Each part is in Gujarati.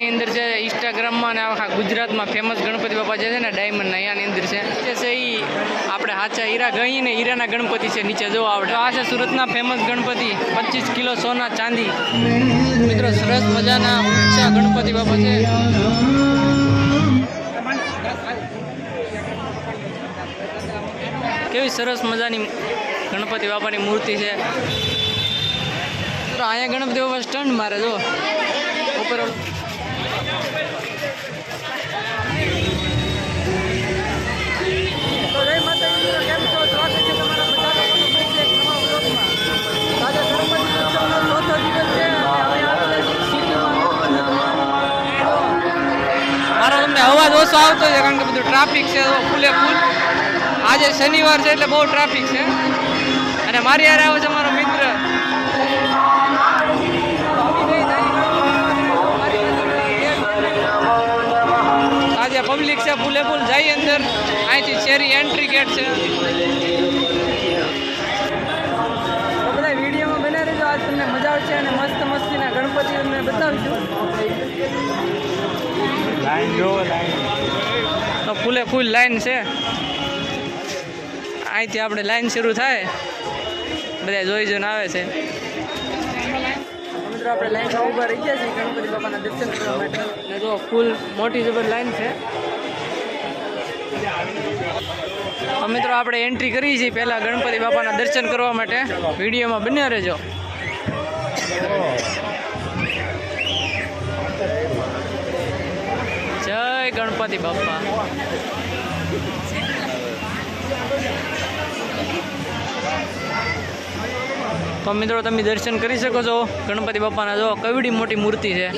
એની અંદર છે ઇન્સ્ટાગ્રામમાં અને આખા ગુજરાતમાં ફેમસ ગણપતિ બાપા જે છે ને ડાયમંડ અહીંયાની અંદર છે. જે છે એ આપણે હાચા હીરા ગઈ ને હીરાના ગણપતિ છે, નીચે જો આવડે. આ છે સુરતના ફેમસ ગણપતિ, પચીસ કિલો સોના ચાંદી. મિત્રો, સરસ મજાના ઊંચા ગણપતિ બાપા છે. કેવી સરસ મજાની ગણપતિ બાપાની મૂર્તિ છે. અહીંયા ગણપતિ બાપા સ્ટન્ટ મારે, જો. ઉપર તમને અવાજ ઓછો આવતો છે કારણ કે બધું ટ્રાફિક છે ફૂલે ફૂલ. આજે શનિવાર છે એટલે બહુ ટ્રાફિક છે. અને મારી યાર આવે છે મારો મિત્ર. આજે પબ્લિક છે, ફૂલે ફૂલ. જાય અંદર. અહીંથી શેરી એન્ટ્રી ગેટ છે. બધા વિડીયોમાં બનાવી રહેજો. આજ તમને મજા આવશે અને મસ્ત મસ્તીના ગણપતિ તમને બતાવીશું. તો ફૂલે ફૂલ લાઈન છે. અહીંથી આપણે લાઈન શરૂ થાય. બધા જોઈ જોઈને આવે છે. મિત્રો, આપણે છીએ. જો, ફૂલ મોટી જબર લાઈન છે. મિત્રો, આપણે એન્ટ્રી કરી છે પહેલાં ગણપતિ બાપાના દર્શન કરવા માટે. વિડીયોમાં બન્યા રહેજો જય ગણપતિ બાપા તો મિત્રો, તમે દર્શન કરી શકો છો. ગણપતિ બાપાના જો કેવડી મોટી મૂર્તિ છે.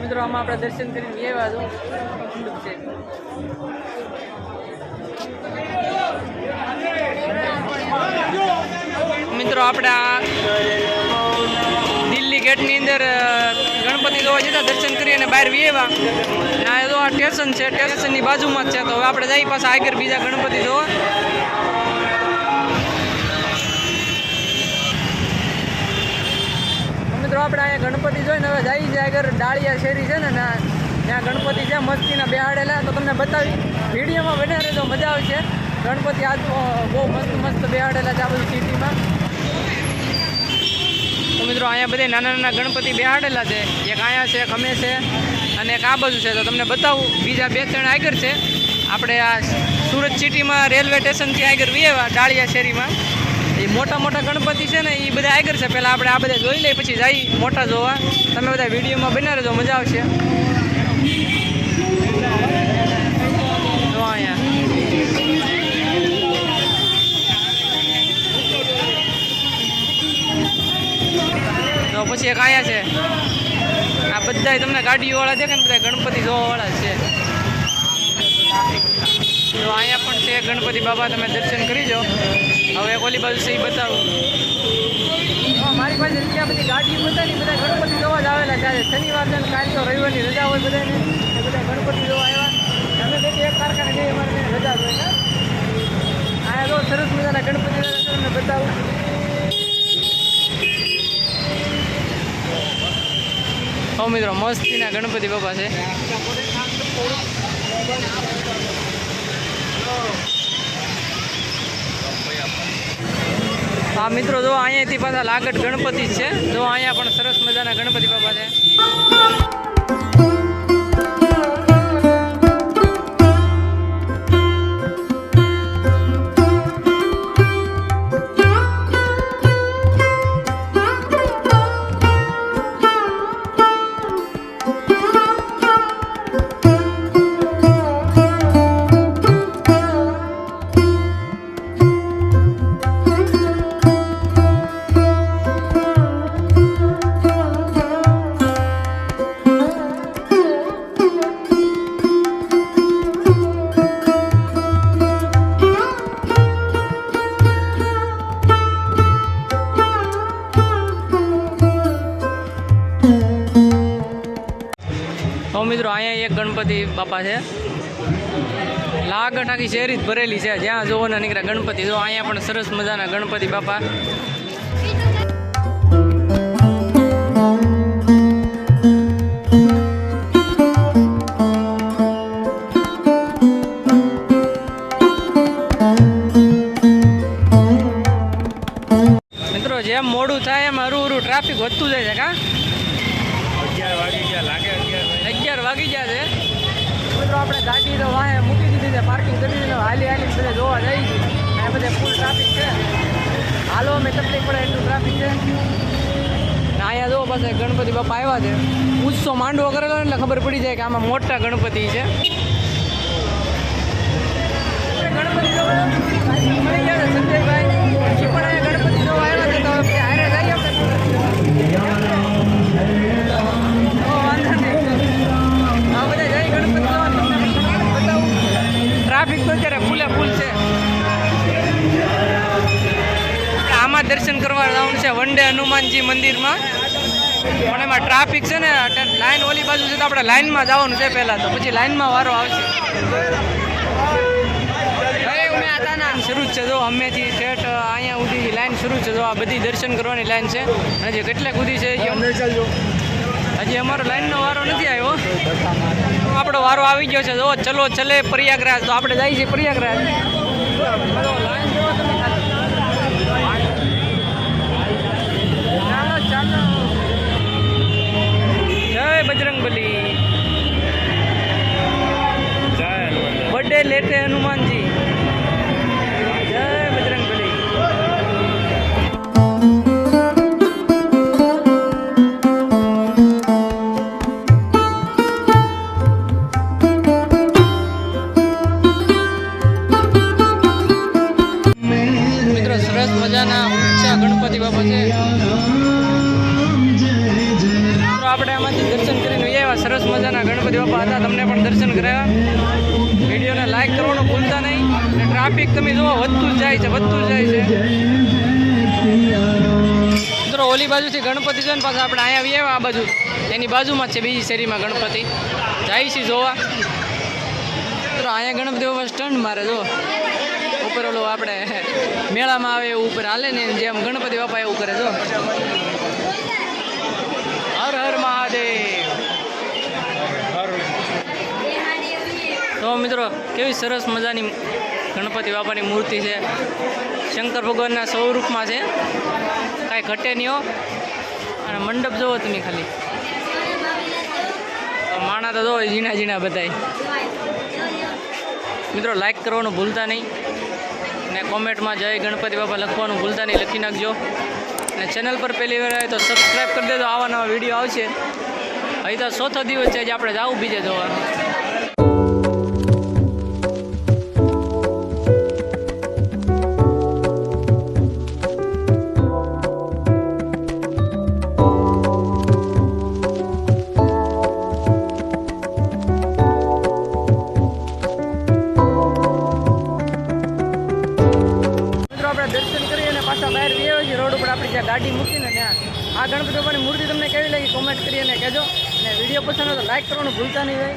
મિત્રો, આમાં આપણે દર્શન કરીને એવા છો છે. મિત્રો, આપણે આ દિલ્હી ગેટની અંદર ગણપતિ જોવા જતા દર્શન કરી અને બહાર વિયેવા આ જો આ સ્ટેશન છે, સ્ટેશનની બાજુમાં જ છે, તો હવે આપણે જઈ પાછા આગળ બીજા ગણપતિ જોવા. મિત્રો, આપણે અહીંયા ગણપતિ જોઈને હવે જઈ છે આગળ, ડાળિયા શેરી છે ને ત્યાં ગણપતિ છે, મસ્તીના બેહાડેલા. તો તમને બતાવી, વિડીયોમાં બને રહેજો, મજા આવશે. ગણપતિ આજ બહુ મસ્ત મસ્ત બેહાડેલા છે આ બધી સિટીમાં. તો મિત્રો, અહીંયા બધા નાના નાના ગણપતિ બેહાડેલા છે. એક અહીંયા છે અમે છે, અને એક આ બાજુ છે. તો તમને બતાવું, બીજા બે ત્રણ આગળ છે. આપણે આ સુરત સિટીમાં રેલવે સ્ટેશનથી આગળ વિયેવા ડાળિયા શેરીમાં. એ મોટા મોટા ગણપતિ છે ને એ બધા આગળ છે. પહેલાં આપણે આ બધા જોઈ લઈએ, પછી જઈ મોટા જોવા. તમે બધા વિડીયોમાં બનાવી રહેજો મજા આવશે. એક આયા છે. આ બધાય તમને ગાડીઓવાળા છે કે બધા ગણપતિ જોવાવાળા છે. તો અહીંયા પણ છે, ગણપતિ બાબા, તમે દર્શન કરી જાઓ. હવે ઓલી બાજુ છે એ બતાવું. મારી પાસે ત્યાં બધી ગાડીઓ બધાની બધા ગણપતિ જોવા જ આવેલા છે. શનિવાર છે કાલ તો રવિવારની રજા હોય બધાને. બધા ગણપતિ જોવા આવ્યા. અમે બે એક કારખાને જઈએ, અમારે રજા હોય ને. આ સરસ મજાના ગણપતિ તમને બતાવું. હો મિત્રો, મસ્તીના ગણપતિ બાપા છે. હા મિત્રો, જો અહીંયાથી પાછા લાગટ ગણપતિ જ છે. જો અહીંયા પણ સરસ મજાના ગણપતિ બાપા છે. ગણપતિ બાપા છે. આગળ આખી શેરી જ ભરેલી છે. જ્યાં જોવાના નીકળ્યા ગણપતિ. જો અહીંયા પણ સરસ મજાના ગણપતિ બાપા. બધે ફૂલ ટ્રાફિક છે. હાલો, અમે તકલીફ પડે એટલું ટ્રાફિક છે. અહીંયા જો પાસે ગણપતિ બાપા આવ્યા છે. ઉત્સવ માંડવો કરેલો એટલે ખબર પડી જાય કે આમાં મોટા ગણપતિ છે. ગણપતિ સંજયભાઈ. પણ ગણપતિ જોવા આવ્યા છે. તો ટ્રાફિક તો અત્યારે ફૂલે ફૂલ છે. દર્શન કરવા જવાનું છે વન ડે હનુમાનજી મંદિરમાં. પણ એમાં ટ્રાફિક છે ને લાઈન ઓલી બાજુ છે તો આપણે લાઈનમાં જવાનું છે પહેલાં તો. પછી લાઈનમાં વારો આવશે. શરૂ છે જો, અમેથી ઠેઠ અહીંયા સુધી લાઈન શરૂ છે જો. આ બધી દર્શન કરવાની લાઈન છે. હજી કેટલાક સુધી છે, હજી અમારો લાઈનનો વારો નથી આવ્યો. આપણો વારો આવી ગયો છે. જો, ચલો, ચલે પ્રયાગરાજ. તો આપણે જઈએ છીએ પ્રયાગરાજ ચાલો ચાલો જય બજરંગબલી બર્થડે લેટે હનુમાનજી. લાઈક કરવાનું ભૂલતા નહીં. ટ્રાફિક તમે જુઓ, વધતું જ જાય છે, વધતું જ જાય છે. મિત્રો, ઓલી બાજુથી ગણપતિ છે ને પાછા આપણે અહીંયા આવીએ, આ બાજુ. એની બાજુમાં છે બીજી શેરીમાં ગણપતિ. જાય છે જોવા. મિત્રો, અહીંયા ગણપતિ બાપા સ્ટન્ટ મારે જો ઉપર ઓલું આપણે મેળામાં આવે એવું ઉપર હાલે ને, જેમ ગણપતિ બાપા એવું કરે જો મિત્રો, કેવી સરસ મજાની ગણપતિ બાપાની મૂર્તિ છે. શંકર ભગવાનના સ્વરૂપમાં છે. કાંઈ ઘટે નહીં અને મંડપ જોવો તમે ખાલી. માણા તો જોવો ઝીણા ઝીણા બધાય. મિત્રો લાઈક કરવાનું ભૂલતા નહીં. અને કોમેન્ટમાં જય ગણપતિ બાપા લખવાનું ભૂલતા નહીં, લખી નાખજો. અને ચેનલ પર પહેલી વાર આવે તો સબસ્ક્રાઈબ કરી દેજો. આવા નવા વીડિયો આવશે. અહીં તો ચોથો દિવસ છે જે આપણે જવું બીજે જોવા પાછા બહાર જઈએ છે, રોડ ઉપર આપણી જ્યાં ગાડી મૂકીને ત્યાં. આ ગણપતિ બાપાની મૂર્તિ તમને કેવી લાગી? કોમેન્ટ કરી અને કહેજો. અને વીડિયો પસંદ હોય તો લાઈક કરવાનું ભૂલતા નહીં ભાઈ.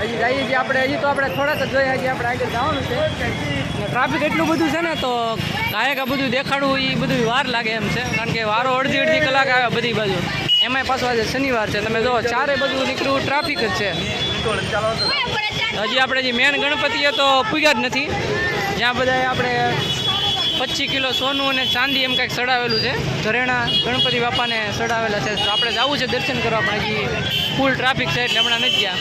હજી જઈએ છીએ આપણે, હજી તો આપણે થોડાક જ જોઈએ, હજી આપણે આગળ જવાનું છે. ટ્રાફિક એટલું બધું છે ને, તો ગાયક આ બધું દેખાડવું એ બધું વાર લાગે એમ છે. કારણ કે વારો અડધી અડધી કલાક આવે બધી બાજુ. એમાંય પાછો આજે શનિવાર છે. તમે જો, ચારે બધું નીકળ્યું ટ્રાફિક જ છે. હજી આપણે જે મેન ગણપતિ એ તો પૂગ્યા જ નથી. જ્યાં બધા આપણે પચીસ કિલો સોનું અને ચાંદી એમ કંઈક સડાવેલું છે. ઘરેણા ગણપતિ બાપાને સડાવેલા છે. તો આપણે જવું છે દર્શન કરવા, પણ હજી ફૂલ ટ્રાફિક છે એટલે હમણાં નથી ગયા.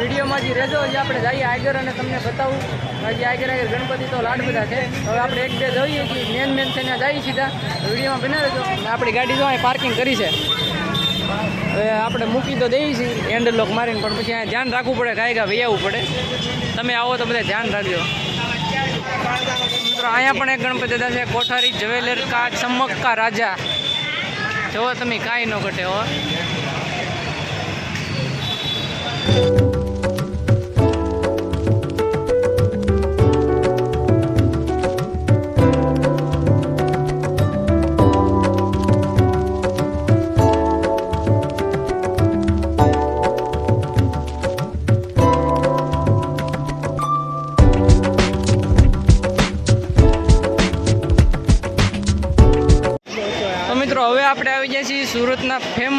વિડીયોમાં જે રહેજો. હજી આપણે જઈએ આગળ અને તમને બતાવું. હજી આગળ આગળ ગણપતિ તો લાડ બધા છે. હવે આપણે એક બે જોઈએ કે મેન મેન છે ત્યાં જઈએ સીધા. વિડીયોમાં બના રહેજો આપણી ગાડી જો અહીં પાર્કિંગ કરી છે. હવે આપણે મૂકી તો દઈએ છીએ. હેન્ડલ લોક મારીને, પણ પછી અહીંયા ધ્યાન રાખવું પડે કાંઈ કાંઈ વૈયાવું પડે. તમે આવો તો બધા ધ્યાન રાખજો. મિત્રો, અહીંયા પણ એક ગણપતિ દાદા છે, કોઠારી જવેલર કા ચમક્કા રાજા. જોવો તમે, કાંઈ ન ઘટે, હો.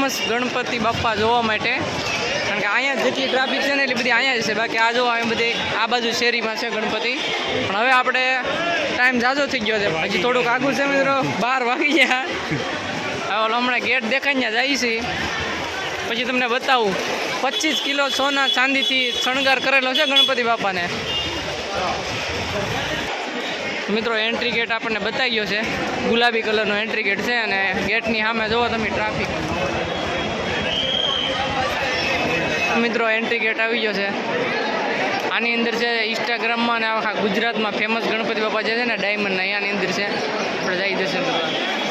ફેમસ ગણપતિ બાપ્પા જોવા માટે. કારણ કે અહીંયા જેટલી ટ્રાફિક છે ને એટલી બધી અહીંયા જ છે. બાકી આ જો અહીં બધી, આ બાજુ શેરીમાં છે ગણપતિ. પણ હવે આપણે ટાઈમ ઝાઝો થઈ ગયો છે. હજી થોડુંક આગળ છે મિત્રો. બાર વાગી ગયા. હવે હમણાં ગેટ દેખાઈને જાય છે. પછી તમને બતાવું. પચીસ કિલો સોના ચાંદીથી શણગાર કરેલો છે ગણપતિ બાપાને મિત્રો એન્ટ્રી ગેટ આપણને બતાવી ગયો છે. ગુલાબી કલરનો એન્ટ્રી ગેટ છે અને ગેટની સામે જુઓ તમે ટ્રાફિક મિત્રો એન્ટ્રી ગેટ આવી ગયો છે. આની અંદર છે ઇન્સ્ટાગ્રામમાં અને આખા ગુજરાતમાં ફેમસ ગણપતિ બાપા જે છે ને ડાયમંડ અહીંયાની અંદર છે. આપણે જઈ જશે. કરવા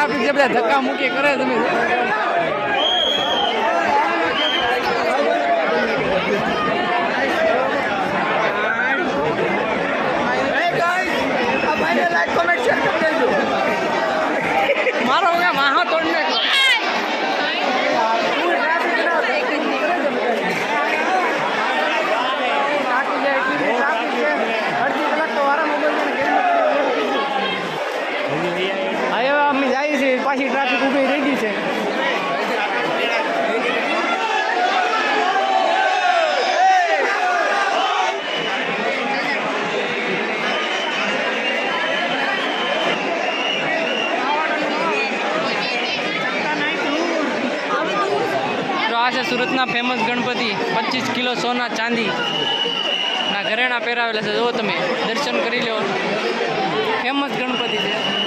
ટ્રાફિક છે બધા ધક્કા મૂકી કરે તમે મારો વગર માહા તોડ નાખ્યો હવે અમે જઈએ છીએ પાછી ટ્રાફિક ઊભી રહી ગઈ છે. છે સુરતના ફેમસ ગણપતિ, પચીસ કિલો સોના ચાંદી. ના, ઘરેણા પહેરાવેલા છે, જુઓ તમે, દર્શન કરી લો ફેમસ ગણપતિ છે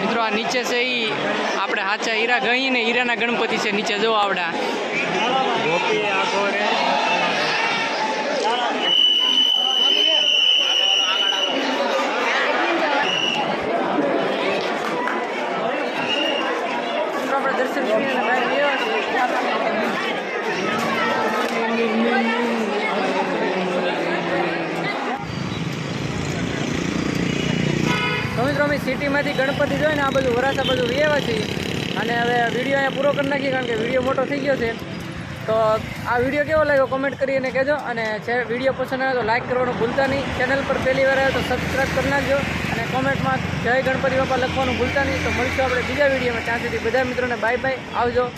મિત્રો આ નીચે છે એ આપણે સાચા હીરા ગઈ ને હીરાના ગણપતિ છે, નીચે જો આવડા મિત્રો આપણે દર્શન કરીને બહાર ગયા તો મિત્રો અમે સિટીમાંથી ગણપતિ જોઈને આ બધું વરાસા બધું વ્યવા છીએ. અને હવે વીડિયો અહીંયા પૂરો કરી નાખીએ કારણ કે વીડિયો મોટો થઈ ગયો છે. તો આ વીડિયો કેવો લાગ્યો કોમેન્ટ કરીને કહેજો. અને વીડિયો પસંદ આવે તો લાઇક કરવાનું ભૂલતા નહીં. ચેનલ પર પહેલી વાર આવે તો સબસ્ક્રાઈબ કરી નાખજો. અને કોમેન્ટમાં જય ગણપતિ બાપા લખવાનું ભૂલતા નહીં. તો મળીશું આપણે બીજા વિડીયોમાં. ત્યાં સુધી બધા મિત્રોને બાય બાય આવજો.